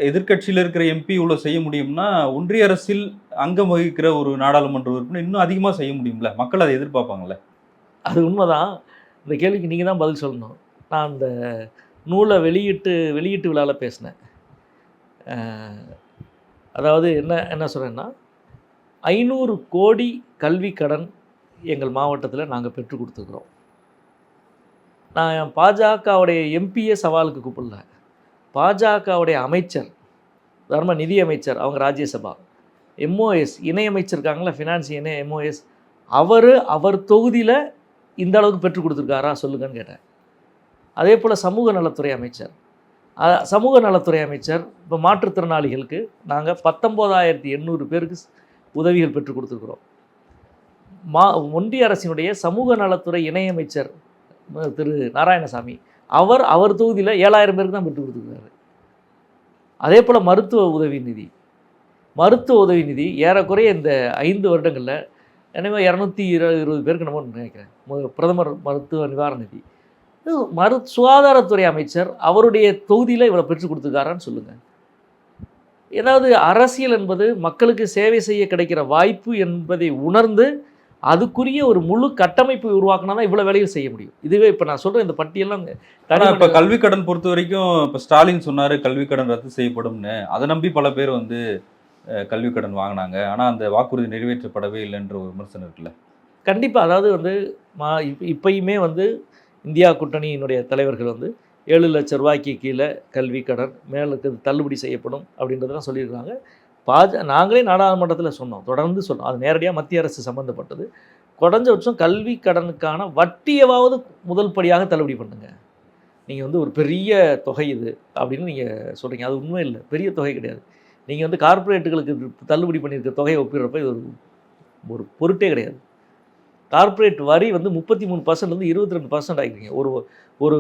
எதிர்க்கட்சியில் இருக்கிற எம்பி இவ்வளோ செய்ய முடியும்னா ஒன்றிய அரசில் அங்கம் வகிக்கிற ஒரு நாடாளுமன்ற உறுப்பினர் இன்னும் அதிகமாக செய்ய முடியும்ல? மக்கள் அதை எதிர்பார்ப்பாங்கல்ல? அது உண்மைதான். இந்த கேள்விக்கு நீங்கள் தான் பதில் சொல்லணும். நான் அந்த நூலை வெளியிட்டு வெளியீட்டு விழாவில் பேசினேன். அதாவது என்ன என்ன சொல்கிறேன்னா ஐநூறு கோடி கல்வி கடன் எங்கள் மாவட்டத்தில் நாங்கள் பெற்றுக் கொடுத்துருக்குறோம். நான் பாஜகவுடைய எம்பியை சவாலுக்கு கூப்பிடல. பாஜகவுடைய அமைச்சர் தர்ம நிதி அமைச்சர் அவங்க ராஜ்யசபா எம்ஓஎஸ் இணையமைச்சர் இருக்காங்களா ஃபினான்ஸ் இணைய எம்ஓஎஸ் அவர் அவர் தொகுதியில் இந்த அளவுக்கு பெற்றுக் கொடுத்துருக்காரா சொல்லுங்கன்னு கேட்டேன். அதே போல் சமூக நலத்துறை அமைச்சர். சமூக நலத்துறை அமைச்சர் இப்போ மாற்றுத்திறனாளிகளுக்கு நாங்கள் பத்தொம்போதாயிரத்தி எண்ணூறு பேருக்கு உதவிகள் பெற்றுக் கொடுத்துருக்குறோம். மா ஒன்றிய அரசினுடைய சமூக நலத்துறை இணையமைச்சர் திரு நாராயணசாமி அவர் அவர் தொகுதியில் ஏழாயிரம் பேருக்கு தான் விட்டு கொடுத்துருக்காரு. அதே போல் மருத்துவ உதவி நிதி. மருத்துவ உதவி நிதி ஏறக்குறைய இந்த ஐந்து வருடங்களில் எனவே இரநூத்தி இருபது இருபது பேருக்கு நம்ம நினைக்கிறேன். பிரதமர் மருத்துவ நிவாரண நிதி. மரு சுகாதாரத்துறை அமைச்சர் அவருடைய தொகுதியில் இவ்வளோ பெற்றுக் கொடுத்துருக்காரான்னு சொல்லுங்கள் ஏதாவது அரசியல் என்பது மக்களுக்கு சேவை செய்ய கிடைக்கிற வாய்ப்பு என்பதை உணர்ந்து அதுக்குரிய ஒரு முழு கட்டமைப்பு உருவாக்கினா தான் இவ்வளோ வேலைகள் செய்ய முடியும். இதுவே இப்போ நான் சொல்கிற இந்த பட்டியெல்லாம் ஆனா தனி இப்ப கல்வி கடன் பொறுத்த வரைக்கும் இப்ப ஸ்டாலின் சொன்னாரு கல்வி கடன் ரத்து செய்யப்படும்னு. அதை நம்பி பல பேர் வந்து கல்வி கடன் வாங்கினாங்க. ஆனா அந்த வாக்குறுதி நிறைவேற்றப்படவே இல்லைன்ற ஒரு விமர்சனம் இருக்குல்ல? கண்டிப்பாக அதாவது வந்து மா இப் இப்பயுமே வந்து இந்தியா கூட்டணியினுடைய தலைவர்கள் வந்து ஏழு லட்ச ரூபாய்க்கு கீழே கல்வி கடன் மேலுக்கு தள்ளுபடி செய்யப்படும் அப்படின்றதெல்லாம் சொல்லியிருக்காங்க பாஜ நாங்களே நாடாளுமன்றத்தில் சொன்னோம். தொடர்ந்து சொன்னோம். அது நேரடியாக மத்திய அரசு சம்மந்தப்பட்டது குறைஞ்சபட்சம் கல்வி கடனுக்கான வட்டியவாவது முதல் படியாக தள்ளுபடி பண்ணுங்க. நீங்கள் வந்து ஒரு பெரிய தொகை இது அப்படின்னு நீங்கள் சொல்கிறீங்க அது உண்மை இல்லை. பெரிய தொகை கிடையாது. நீங்கள் வந்து கார்ப்பரேட்டுகளுக்கு தள்ளுபடி பண்ணியிருக்க தொகையை ஒப்பிடுறப்ப இது ஒரு ஒரு பொருட்டே கிடையாது. கார்ப்பரேட் வரி வந்து முப்பத்தி மூணு பர்சன்ட்லேருந்து இருபத்தி ரெண்டு பர்சன்ட் ஆகிக்கிறீங்க ஒரு ஒரு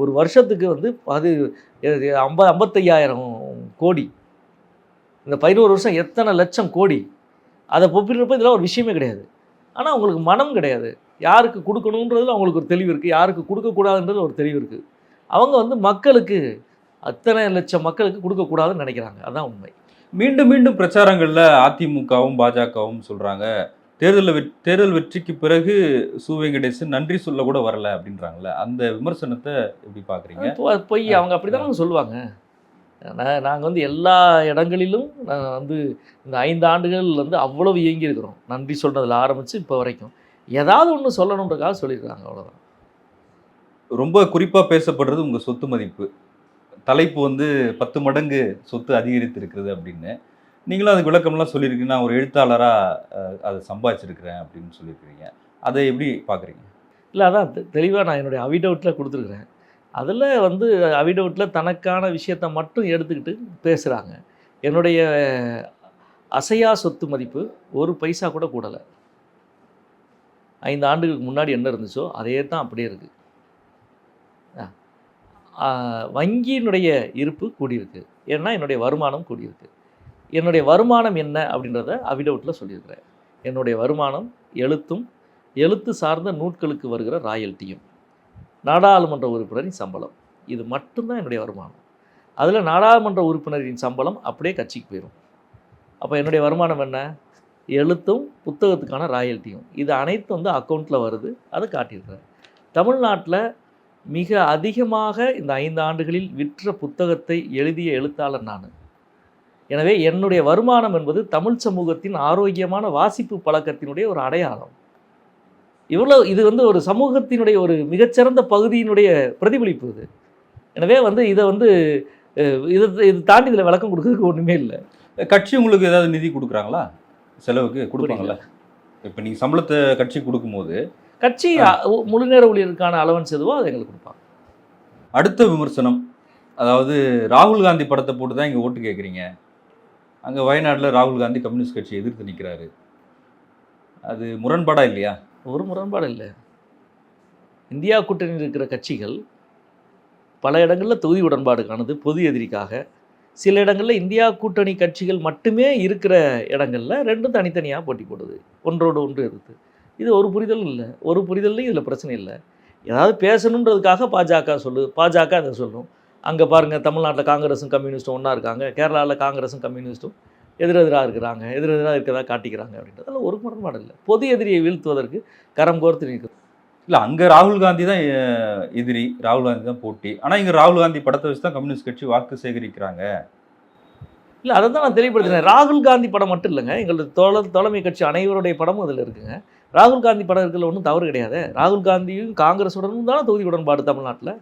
ஒரு வருஷத்துக்கு வந்து அது ஐம்பது ஐம்பத்தையாயிரம் கோடி. இந்த பதினோரு வருஷம் எத்தனை லட்சம் கோடி? அதை ஒப்பிடுறப்ப இதெல்லாம் ஒரு விஷயமே கிடையாது. ஆனால் அவங்களுக்கு மனம் கிடையாது. யாருக்கு கொடுக்கணுன்றதுல அவங்களுக்கு ஒரு தெளிவு இருக்குது யாருக்கு கொடுக்கக்கூடாதுன்றது ஒரு தெளிவு இருக்குது அவங்க வந்து மக்களுக்கு அத்தனை லட்சம் மக்களுக்கு கொடுக்கக்கூடாதுன்னு நினைக்கிறாங்க. அதான் உண்மை. மீண்டும் மீண்டும் பிரச்சாரங்கள்ல அதிமுகவும் பாஜகவும் சொல்றாங்க. தேர்தலில் வெ தேர்தல் வெற்றிக்கு பிறகு சு. வெங்கடேசன் நன்றி சொல்ல கூட வரல அப்படின்றாங்கல்ல. அந்த விமர்சனத்தை எப்படி பாக்குறீங்க? பொ- பொய் அவங்க அப்படி தானே சொல்லுவாங்க. நாங்கள் வந்து எல்லா இடங்களிலும் நான் வந்து இந்த ஐந்து ஆண்டுகள் வந்து அவ்வளவு இயங்கி இருக்கிறோம் நன்றி சொல்றதுல ஆரம்பித்து இப்போ வரைக்கும். ஏதாவது ஒன்று சொல்லணுன்றக்காக சொல்லியிருக்காங்க அவ்வளோதான் ரொம்ப குறிப்பா பேசப்படுறது உங்க சொத்து மதிப்பு. தலைப்பு வந்து பத்து மடங்கு சொத்து அதிகரித்து இருக்கிறது அப்படின்னு. நீங்களும் அதுக்கு விளக்கம்லாம் சொல்லியிருக்கீங்க நான் ஒரு எழுத்தாளரா அஹ், அதை சம்பாதிச்சிருக்கிறேன் அப்படின்னு சொல்லியிருக்கிறீங்க. அதை எப்படி பாக்குறீங்க? இல்லை அதான் தெளிவாக நான் என்னுடைய அவிடவுட்டில் கொடுத்துருக்குறேன். அதில் வந்து அவிடவுட்டில் தனக்கான விஷயத்தை மட்டும் எடுத்துக்கிட்டு பேசுகிறாங்க என்னுடைய அசையா சொத்து மதிப்பு ஒரு பைசா கூட கூடலை. ஐந்து ஆண்டுகளுக்கு முன்னாடி என்ன இருந்துச்சோ அதே தான் அப்படியே இருக்குது வங்கியினுடைய இருப்பு கூடியிருக்கு. ஏன்னா என்னுடைய வருமானம் கூடியிருக்கு. என்னுடைய வருமானம் என்ன அப்படின்றத அவிடவுட்டில் சொல்லியிருக்கிறேன். என்னுடைய வருமானம் எழுத்தும் எழுத்து சார்ந்த நூட்களுக்கு வருகிற ராயல்ட்டியும். நாடாளுமன்ற உறுப்பினரின் சம்பளம். இது மட்டும்தான் என்னுடைய வருமானம். அதில் நாடாளுமன்ற உறுப்பினரின் சம்பளம் அப்படியே கட்சிக்கு போயிடும் அப்போ என்னுடைய வருமானம் என்ன? எழுத்தும் புத்தகத்துக்கான ராயல்ட்டியும். இது அனைத்தும் வந்து அக்கௌண்ட்டில் வருது. அதை காட்டியிருக்கிறேன் தமிழ்நாட்டில் மிக அதிகமாக இந்த ஐந்து ஆண்டுகளில் விற்ற புத்தகத்தை எழுதிய எழுத்தாளர் நான். எனவே என்னுடைய வருமானம் என்பது தமிழ் சமூகத்தின் ஆரோக்கியமான வாசிப்பு பழக்கத்தினுடைய ஒரு அடையாளம். இவ்வளோ இது வந்து ஒரு சமூகத்தினுடைய ஒரு மிகச்சிறந்த பகுதியினுடைய பிரதிபலிப்பு இது. எனவே வந்து இதை வந்து இது இது தாண்டி இதில் விளக்கம் கொடுக்கறதுக்கு ஒன்றுமே இல்லை. கட்சி உங்களுக்கு ஏதாவது நிதி கொடுக்குறாங்களா? செலவுக்கு கொடுப்பாங்கல்ல? இப்போ நீங்கள் சம்பளத்தை கட்சி கொடுக்கும்போது கட்சி முழு நேர ஊழியருக்கான அலவன்ஸ் எதுவோ அதை எங்களுக்கு கொடுப்பாங்க. அடுத்த விமர்சனம் அதாவது ராகுல் காந்தி படத்தை போட்டு தான் இங்கே ஓட்டு கேட்குறீங்க. அங்கே வயநாட்டில் ராகுல் காந்தி கம்யூனிஸ்ட் கட்சி எதிர்த்து நிற்கிறாரு. அது முரண்பாடா இல்லையா? ஒரு முரண்பாடு இல்லை. இந்தியா கூட்டணியில் இருக்கிற கட்சிகள் பல இடங்களில் தொகுதி உடன்பாடு காணுது பொது எதிரிக்காக. சில இடங்களில் இந்தியா கூட்டணி கட்சிகள் மட்டுமே இருக்கிற இடங்களில் ரெண்டும் தனித்தனியாக போட்டி போடுது. ஒன்றோடு ஒன்று இருக்குது இது ஒரு புரிதல் இல்லை. ஒரு புரிதல்லையும் இதில் பிரச்சனை இல்லை. ஏதாவது பேசணுன்றதுக்காக பாஜக சொல்லு பாஜக அதை சொல்லும். அங்கே பாருங்கள் தமிழ்நாட்டில் காங்கிரஸும் கம்யூனிஸ்ட்டும் ஒன்றா இருக்காங்க கேரளாவில் காங்கிரஸும் கம்யூனிஸ்ட்டும் எதிரெதிராக இருக்கிறாங்க எதிரெதிராக இருக்கிறதா காட்டிக்கிறாங்க அப்படின்றதுல ஒரு முரண்பாடு இல்லை. பொது எதிரியை வீழ்த்துவதற்கு கரம் கோர்த்து நிற்கிறது இல்லை அங்கே ராகுல் காந்தி தான் எதிரி. ராகுல் காந்தி தான் போட்டி. ஆனால் இங்கே ராகுல் காந்தி படத்தை வச்சு தான் கம்யூனிஸ்ட் கட்சி வாக்கு சேகரிக்கிறாங்க. இல்லை அதை தான் நான் தெளிவுபடுத்தினேன் ராகுல் காந்தி படம் மட்டும் இல்லைங்க. எங்களது தோழ தலைமை கட்சி அனைவருடைய படமும் அதில் இருக்குங்க. ராகுல் காந்தி படம் இருக்கிறதுல ஒன்றும் தவறு கிடையாது. ராகுல் காந்தியும் காங்கிரஸுடனும் தானே தொகுதி உடன்பாடு தமிழ்நாட்டில்?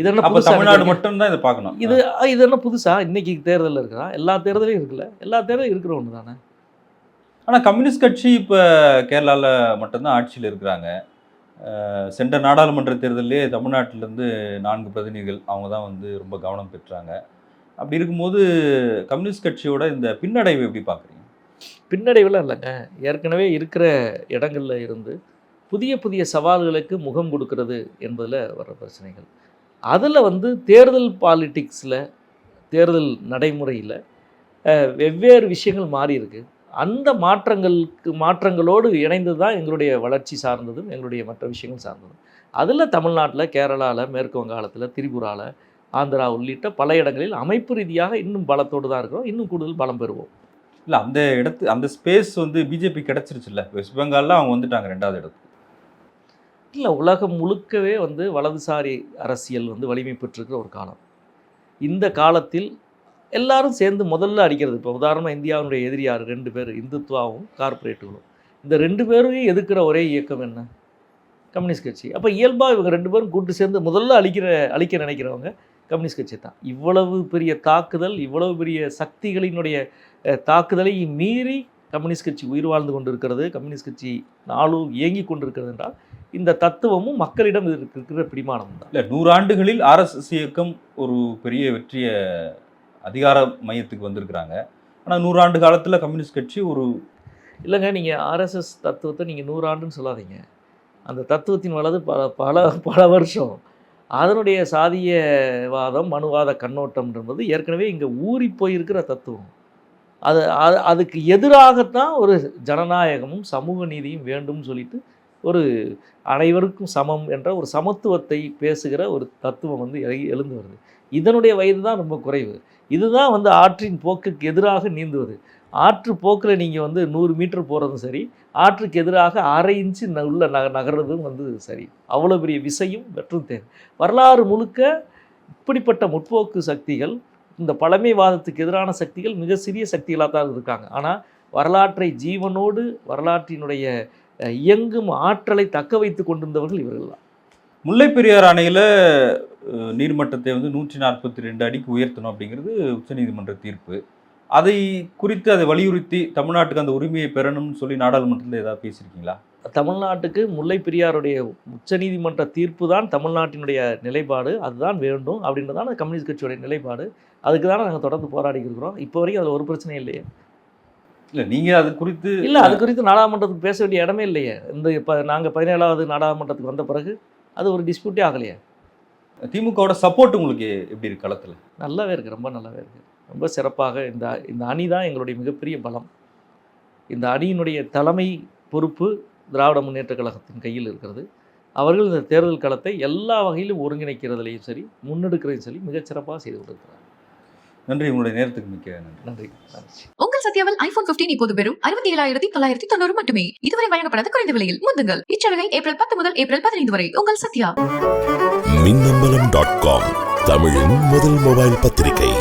இது என்ன அப்போ தமிழ்நாடு எனக்கு? மட்டும் தான் இதை பார்க்கணும். இது இது என்ன புதுசா? இன்னைக்கு தேர்தலில் இருக்கிறா எல்லா தேர்தலையும் இருக்குல்ல எல்லா தேர்தலும் இருக்கிற ஒன்று தானே? ஆனால் கம்யூனிஸ்ட் கட்சி இப்போ கேரளாவில் மட்டும்தான் ஆட்சியில் இருக்கிறாங்க. சென்ற நாடாளுமன்ற தேர்தலிலே தமிழ்நாட்டிலேருந்து நான்கு பிரதிநிதிகள் அவங்க தான் வந்து ரொம்ப கவனம் பெற்றாங்க. அப்படி இருக்கும்போது கம்யூனிஸ்ட் கட்சியோட இந்த பின்னடைவை எப்படி பார்க்குறீங்க? பின்னடைவில் இல்லைங்க. ஏற்கனவே இருக்கிற இடங்கள்ல இருந்து புதிய புதிய சவால்களுக்கு முகம் கொடுக்கிறது என்பதில் வர்ற பிரச்சனைகள். அதில் வந்து தேர்தல் பாலிட்டிக்ஸில் தேர்தல் நடைமுறையில் வெவ்வேறு விஷயங்கள் மாறி இருக்கு. அந்த மாற்றங்களுக்கு மாற்றங்களோடு இணைந்து தான் எங்களுடைய வளர்ச்சி சார்ந்ததும் எங்களுடைய மற்ற விஷயங்கள் சார்ந்ததும். அதில் தமிழ்நாட்டில் கேரளாவில் மேற்கு வங்காளத்தில் திரிபுராவில் ஆந்திரா உள்ளிட்ட பல இடங்களில் அமைப்பு ரீதியாக இன்னும் பலத்தோடு தான் இருக்கிறோம். இன்னும் கூடுதல் பலம் பெறுவோம். இல்லை அந்த இடத்து அந்த ஸ்பேஸ் வந்து பிஜேபி கிடச்சிருச்சுல்ல. வெஸ்ட் பெங்காலில் அவங்க வந்துட்டாங்க ரெண்டாவது இடத்துக்கு. இல்லை உலகம் முழுக்கவே வந்து வலதுசாரி அரசியல் வந்து வலிமை பெற்றிருக்கிற ஒரு காலம். இந்த காலத்தில் எல்லாரும் சேர்ந்து முதல்ல அடிக்கிறது இப்போ உதாரணமாக இந்தியாவுடைய எதிரியார் ரெண்டு பேர் இந்துத்வாவும் கார்ப்பரேட்டுகளும். இந்த ரெண்டு பேரையும் எதிர்க்கிற ஒரே இயக்கம் என்ன? கம்யூனிஸ்ட் கட்சி. அப்போ இயல்பாக இவங்க ரெண்டு பேரும் கூட்டு சேர்ந்து முதல்ல அழிக்கிற அழிக்க நினைக்கிறவங்க கம்யூனிஸ்ட் கட்சி தான். இவ்வளவு பெரிய தாக்குதல் இவ்வளவு பெரிய சக்திகளினுடைய தாக்குதலை மீறி கம்யூனிஸ்ட் கட்சி உயிர் வாழ்ந்து கொண்டிருக்கிறது கம்யூனிஸ்ட் கட்சி நாளும் இயங்கி கொண்டிருக்கிறது என்றால் இந்த தத்துவமும் மக்களிடம் இருக்கிற பிடிமானம் தான். இல்லை நூறாண்டுகளில் ஆர்எஸ்எஸ் இயக்கம் ஒரு பெரிய வெற்றிய அதிகார மையத்துக்கு வந்திருக்கிறாங்க. ஆனால் நூறாண்டு காலத்தில் கம்யூனிஸ்ட் கட்சி ஒரு இல்லைங்க நீங்கள் ஆர்எஸ்எஸ் தத்துவத்தை நீங்கள் நூறாண்டுன்னு சொல்லாதீங்க. அந்த தத்துவத்தின் வலது பல பல பல வருஷம். அதனுடைய சாதியவாதம் மனுவாத கண்ணோட்டம் என்பது ஏற்கனவே இங்கே ஊறி போயிருக்கிற தத்துவம். அது அது- அதுக்கு எதிராகத்தான் ஒரு ஜனநாயகமும் சமூக நீதியும் வேண்டும்னு சொல்லிட்டு ஒரு அனைவருக்கும் சமம் என்ற ஒரு சமத்துவத்தை பேசுகிற ஒரு தத்துவம் வந்து எழு- எழுந்து வருது. இதனுடைய வயது தான் ரொம்ப குறைவு. இதுதான் வந்து ஆற்றின் போக்குக்கு எதிராக நீந்துவது. ஆற்று போக்கில் நீங்கள் வந்து நூறு மீட்டர் போகிறதும் சரி ஆற்றுக்கு எதிராக அரை இன்ச்சு ந- உள்ள நக நகர்றதும் வந்து சரி. அவ்வளோ பெரிய விசையும் வெற்றும் தேவை வரலாறு முழுக்க இப்படிப்பட்ட முற்போக்கு சக்திகள் இந்த பழமைவாதத்துக்கு எதிரான சக்திகள் மிக சிறிய சக்திகளாக தான் இருக்காங்க. ஆனால் வரலாற்றை ஜீவனோடு வரலாற்றினுடைய இயங்கும் ஆற்றலை தக்க வைத்து கொண்டிருந்தவர்கள் இவர்கள் தான் முல்லை பெரியார் அணையில் நீர்மட்டத்தை வந்து நூற்றி நாற்பத்தி ரெண்டு அடிக்கு உயர்த்தணும் அப்படிங்கிறது உச்சநீதிமன்ற தீர்ப்பு. அதை குறித்து அதை வலியுறுத்தி தமிழ்நாட்டுக்கு அந்த உரிமையை பெறணும்னு சொல்லி நாடாளுமன்றத்தில் ஏதாவது பேசியிருக்கீங்களா? தமிழ்நாட்டுக்கு முல்லை பெரியாருடைய உச்சநீதிமன்ற தீர்ப்பு தான் தமிழ்நாட்டினுடைய நிலைப்பாடு. அதுதான் வேண்டும் அப்படின்றதான கம்யூனிஸ்ட் கட்சியுடைய நிலைப்பாடு. அதுக்கு தானே நாங்கள் தொடர்ந்து போராடிக்கிட்டு இருக்கிறோம். இப்போ வரைக்கும் அதில் ஒரு பிரச்சனையும் இல்லையே. இல்லை நீங்கள் அது குறித்து இல்லை அது குறித்து நாடாளுமன்றத்துக்கு பேச வேண்டிய இடமே இல்லையே. இந்த இப்போ நாங்கள் பதினேழாவது நாடாளுமன்றத்துக்கு வந்த பிறகு அது ஒரு டிஸ்பியூட்டே ஆகலையே. திமுகவோட சப்போர்ட் உங்களுக்கு எப்படி இருக்கு களத்தில்? நல்லாவே இருக்குது ரொம்ப நல்லாவே இருக்குது ரொம்ப சிறப்பாக இந்த இந்த அணி தான் எங்களுடைய மிகப்பெரிய பலம். இந்த அணியினுடைய தலைமை பொறுப்பு திராவிட முன்னேற்ற கழகத்தின் கையில் இருக்கிறது. அவர்கள் இந்த தேர்தல் களத்தை எல்லா வகையிலும் ஒருங்கிணைக்கிறதுலையும் சரி முன்னெடுக்கிறதையும் சரி மிகச் சிறப்பாக செய்து கொண்டிருக்கிறார் நன்றி உங்களுடைய நேரத்துக்கு மிக்க நன்றி. நன்றி உங்கள் சத்யாவில் ஐபோன் 15 இப்போது வெறும் அறுபத்தி ஏழாயிரத்தி தொள்ளாயிரத்தி தொண்ணூறு மட்டுமே. இதுவரை வழங்கப்படாத குறைந்த விலையில் முந்துங்கள். இச்சலுகை ஏப்ரல் பத்து முதல் ஏப்ரல் பதினைந்து வரை. உங்கள் சத்யா. மின்னம்பலம் டாட் காம் தமிழின் முதல் மொபைல் பத்திரிகை.